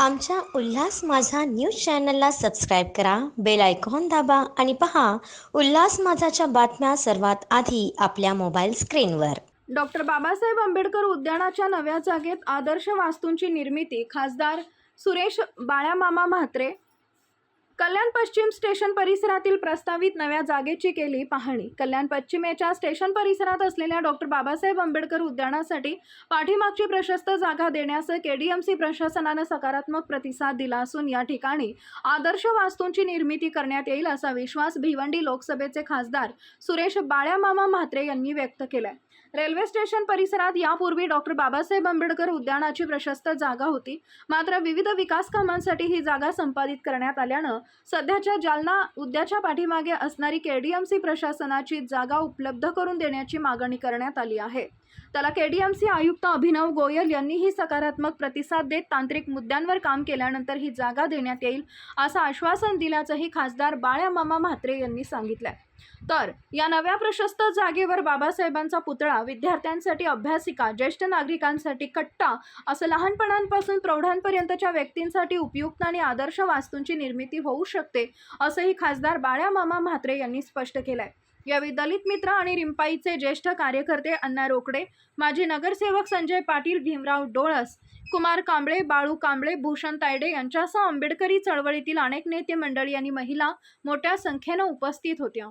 आमच्या उल्हास माझा न्यूज चॅनलला सबस्क्राईब करा बेल आयकॉन दाबा आणि पहा उल्हास माझाच्या बातम्या सर्वात आधी आपल्या मोबाईल स्क्रीनवर. डॉक्टर बाबासाहेब आंबेडकर उद्यानाच्या नव्या जागेत आदर्श वास्तूंची निर्मिती खासदार सुरेश बाळ्यामामा म्हात्रे कल्याण पश्चिम स्टेशन परिसरातील प्रस्तावित नव्या जागेची केली पाहणी. कल्याण पश्चिमेच्या स्टेशन परिसरात असलेल्या डॉक्टर बाबासाहेब आंबेडकर उद्यानासाठी पाठीमागची प्रशस्त जागा देण्यास केडीएमसी प्रशासनानं सकारात्मक प्रतिसाद दिला असून या ठिकाणी आदर्श वास्तूंची निर्मिती करण्यात येईल असा विश्वास भिवंडी लोकसभेचे खासदार सुरेश बाळ्यामामा म्हात्रे यांनी व्यक्त केलाय. रेल्वे स्टेशन परिसरात यापूर्वी डॉक्टर बाबासाहेब आंबेडकर उद्यानाची प्रशस्त जागा होती. मात्र विविध विकास कामांसाठी ही जागा संपादित करण्यात आल्यानं सध्याच्या जालना उद्याच्या पाठीमागे असणारी केडीएमसी प्रशासनाची जागा उपलब्ध करून देण्याची मागणी करण्यात आली आहे. त्याला केडीएमसी आयुक्त अभिनव गोयल यांनीही सकारात्मक प्रतिसाद देत तांत्रिक मुद्द्यांवर काम केल्यानंतर ही जागा देण्यात येईल असं आश्वासन दिल्याचंही खासदार बाळ्यामामा म्हात्रे यांनी सांगितलंय. तर या नव्या प्रशस्त जागेवर बाबासाहेबांचा पुतळा विद्यार्थ्यांसाठी अभ्यासिका ज्येष्ठ नागरिकांसाठी कट्टा असं लहानपणांपासून प्रौढांपर्यंतच्या व्यक्तींसाठी उपयुक्त आणि आदर्श वास्तूंची निर्मिती होऊ शकते असंही खासदार बाळ्यामामा म्हात्रे यांनी स्पष्ट केलंय. यावेळी दलित मित्र आणि रिंपाईचे ज्येष्ठ कार्यकर्ते अण्णा रोकडे माजी नगरसेवक संजय पाटील भीमराव डोळस कुमार कांबळे बाळू कांबळे भूषण तायडे यांच्यासह आंबेडकरी चळवळीतील अनेक नेते मंडळी आणि महिला मोठ्या संख्येनं उपस्थित होत्या.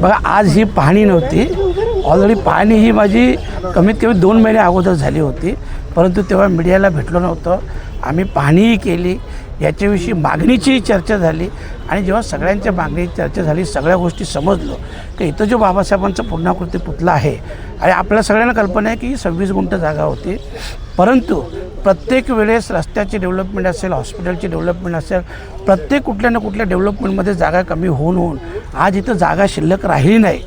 बघा आज ही पाहणी नव्हती. ऑलरेडी पाहणी ही माझी कमीत कमी दोन महिने अगोदर झाली होती. परंतु तेव्हा मीडियाला भेटलो नव्हतं. आम्ही पाहणीही केली. याच्याविषयी मागणीचीही चर्चा झाली. आणि जेव्हा सगळ्यांच्या मागणीची चर्चा झाली सगळ्या गोष्टी समजलो की इथं जो बाबासाहेबांचा पूर्णाकृती पुतला आहे. आणि आपल्या सगळ्यांना कल्पना आहे की सव्वीस गुंठ जागा होती. परंतु प्रत्येक वेळेस रस्त्याची डेव्हलपमेंट असेल हॉस्पिटलची डेव्हलपमेंट असेल प्रत्येक कुठल्या ना कुठल्या डेव्हलपमेंटमध्ये जागा कमी होऊन होऊन आज इथं जागा शिल्लक राहिली नाही.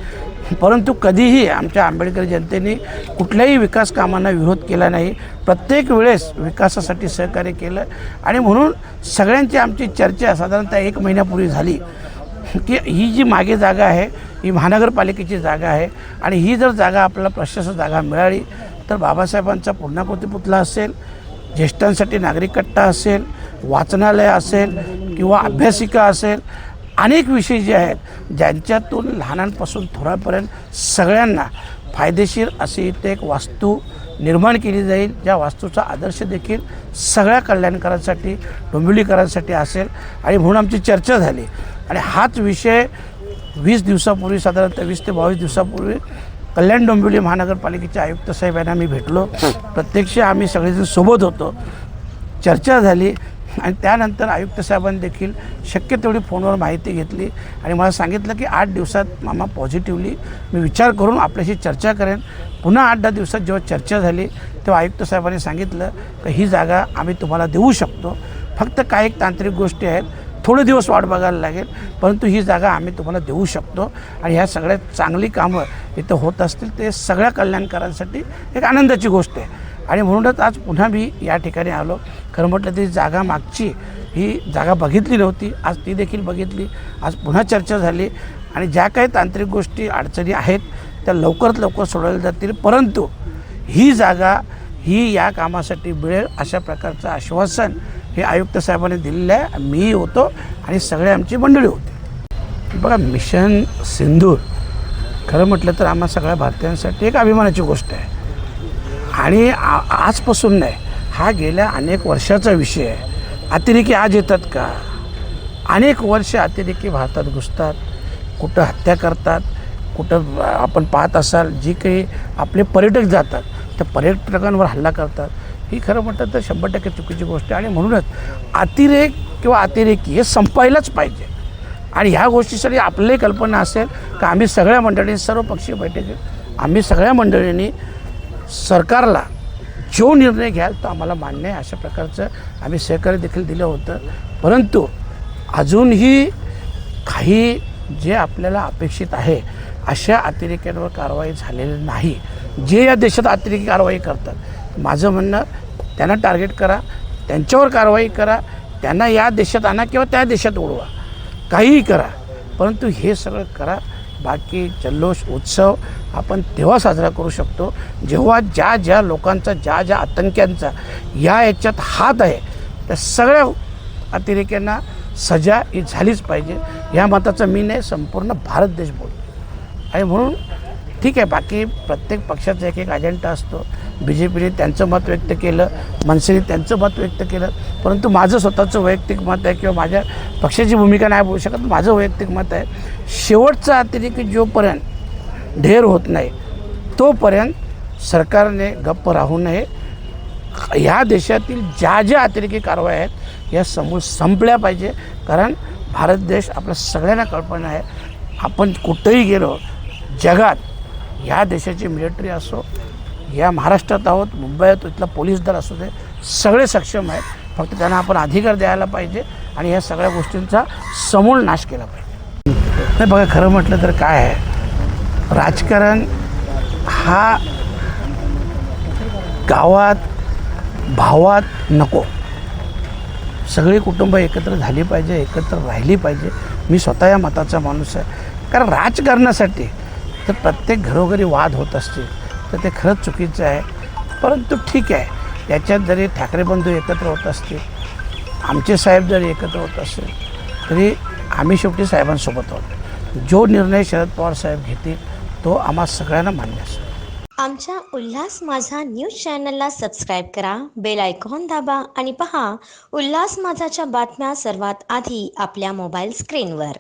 परंतु कधीही आमच्या आंबेडकर जनतेने कुठल्याही विकास कामांना विरोध केला नाही. प्रत्येक वेळेस विकासासाठी सहकार्य केलं. आणि म्हणून सगळ्यांची आमची चर्चा साधारणतः एक महिन्यापूर्वी झाली की ही जी मागे जागा आहे ही महानगरपालिकेची जागा आहे आणि ही जर जागा आपल्याला प्रशस्त जागा मिळाली तर बाबासाहेबांचा पूर्णाकृती पुतला असेल ज्येष्ठांसाठी नागरिक कट्टा असेल वाचनालय असेल किंवा अभ्यासिका असेल अनेक विषय जे आहेत ज्यांच्यातून लहानांपासून थोरापर्यंत सगळ्यांना फायदेशीर अशी इथे एक वास्तू निर्माण केली जाईल. ज्या वास्तूचा आदर्श देखील सगळ्या कल्याणकारांसाठी डोंबिवलीकरांसाठी असेल. आणि म्हणून आमची चर्चा झाली. आणि हाच विषय वीस दिवसापूर्वी साधारणतः वीस ते बावीस दिवसापूर्वी कल्याण डोंबिवली महानगरपालिकेचे आयुक्त साहेब यांना मी भेटलो. प्रत्यक्ष आम्ही सगळेजण सोबत होतो. चर्चा झाली आणि त्यानंतर आयुक्त साहेबांनी देखील शक्य तेवढी फोनवर माहिती घेतली आणि मला सांगितलं की आठ दिवसात मामा पॉझिटिव्हली मी विचार करून आपल्याशी चर्चा करेन. पुन्हा आठ दहा दिवसात जेव्हा चर्चा झाली तेव्हा आयुक्त साहेबांनी सांगितलं की ही जागा आम्ही तुम्हाला देऊ शकतो. फक्त काही तांत्रिक गोष्टी आहेत. थोडे दिवस वाट बघायला लागेल. परंतु ही जागा आम्ही तुम्हाला देऊ शकतो. आणि ह्या सगळ्यात चांगली कामं इथं होत असतील ते सगळ्या कल्याणकारांसाठी एक आनंदाची गोष्ट आहे. आणि म्हणूनच आज पुन्हा मी या ठिकाणी आलो. खरं म्हटलं ती जागा मागची ही जागा बघितली नव्हती. आज ती देखील बघितली. आज पुन्हा चर्चा झाली. आणि ज्या काही तांत्रिक गोष्टी अडचणी आहेत त्या लवकरात लवकर सोडवल्या जातील. परंतु ही जागा ही या कामासाठी मिळेल अशा प्रकारचं आश्वासन हे आयुक्त साहेबांनी दिलेलं आहे. मीही होतो आणि सगळे आमची मंडळी होती. बघा मिशन सिंदूर खरं म्हटलं तर आम्हा सगळ्या भारतीयांसाठी एक अभिमानाची गोष्ट आहे. आणि आ आजपासून नाही हा गेल्या अनेक वर्षाचा विषय आहे. अतिरेकी आज येतात का? अनेक वर्ष अतिरेकी भारतात घुसतात कुठं हत्या करतात कुठं आपण पाहत असाल जी काही आपले पर्यटक जातात त्या पर्यटकांवर हल्ला करतात. ही खरं म्हटलं तर शंभर टक्के चुकीची गोष्ट आहे. आणि म्हणूनच अतिरेक किंवा अतिरेकी हे संपायलाच पाहिजे. आणि ह्या गोष्टीसाठी आपली कल्पना असेल का आम्ही सगळ्या मंडळींनी सर्व पक्षीय बैठकीत आम्ही सगळ्या मंडळींनी सरकारला जो निर्णय घ्याल तो आम्हाला मान्य आहे. अशा प्रकारचं आम्ही सहकार्य देखील दिलं होतं. परंतु अजूनही काही जे आपल्याला अपेक्षित आहे अशा अतिरेक्यांवर कारवाई झालेली नाही. जे या देशात अतिरेकी कारवाई करतात माझं म्हणणं त्यांना टार्गेट करा त्यांच्यावर कारवाई करा त्यांना या देशात आणा किंवा त्या देशात उडवा. काहीही करा परंतु हे सगळं करा. बाकी जल्लोष उत्सव आपण तेव्हा साजरा करू शकतो जेव्हा ज्या ज्या लोकांचा ज्या ज्या आतंक्यांचा या याच्यात हात आहे त्या सगळ्या अतिरेक्यांना सजा ही झालीच पाहिजे. ह्या मताचा मी नाही संपूर्ण भारत देश बोलतो. आणि म्हणून ठीक आहे बाकी प्रत्येक पक्षाचा एक एक अजेंडा असतो. बी जे पीने त्यांचं मत व्यक्त केलं मनसेने त्यांचं मत व्यक्त केलं. परंतु माझं स्वतःचं वैयक्तिक मत आहे किंवा माझ्या पक्षाची भूमिका नाही बोलू शकत माझं वैयक्तिक मत आहे शेवटचा अतिरेकी जोपर्यंत ढेर होत नाही तोपर्यंत सरकारने गप्प राहू नये. ह्या देशातील ज्या ज्या अतिरेकी कारवाया आहेत या समूळ संपल्या पाहिजे. कारण भारत देश आपल्या सगळ्यांना कल्पना आहे आपण कुठंही गेलो जगात ह्या देशाची मिलिटरी असो या महाराष्ट्रात आहोत मुंबईत इथला पोलीस दल असू दे सगळे सक्षम आहेत. फक्त त्यांना आपण अधिकार द्यायला पाहिजे आणि या सगळ्या गोष्टींचा समूळ नाश केला पाहिजे. नाही बघा खरं म्हटलं तर काय आहे? राजकारण हा गावात भावात नको. सगळी कुटुंब एकत्र झाली पाहिजे एकत्र राहिली पाहिजे. मी स्वतः या मताचा माणूस आहे. कारण राजकारणासाठी तर प्रत्येक घरोघरी वाद होत असतील. तर ते खरंच चुकीचं आहे. परंतु ठीक आहे. याच्यात जरी ठाकरे बंधू एकत्र होत असतील आमचे साहेब जरी एकत्र होत असतील तरी आम्ही शेवटी साहेबांसोबत आहोत. जो निर्णय शरद पवार साहेब घेतील तो आम्हा सगळ्यांना मान्य असेल. आमच्या उल्हास माझा न्यूज चॅनलला सबस्क्राईब करा बेल आयकॉन दाबा आणि पहा उल्हास माझाच्या बातम्या सर्वात आधी आपल्या मोबाईल स्क्रीनवर.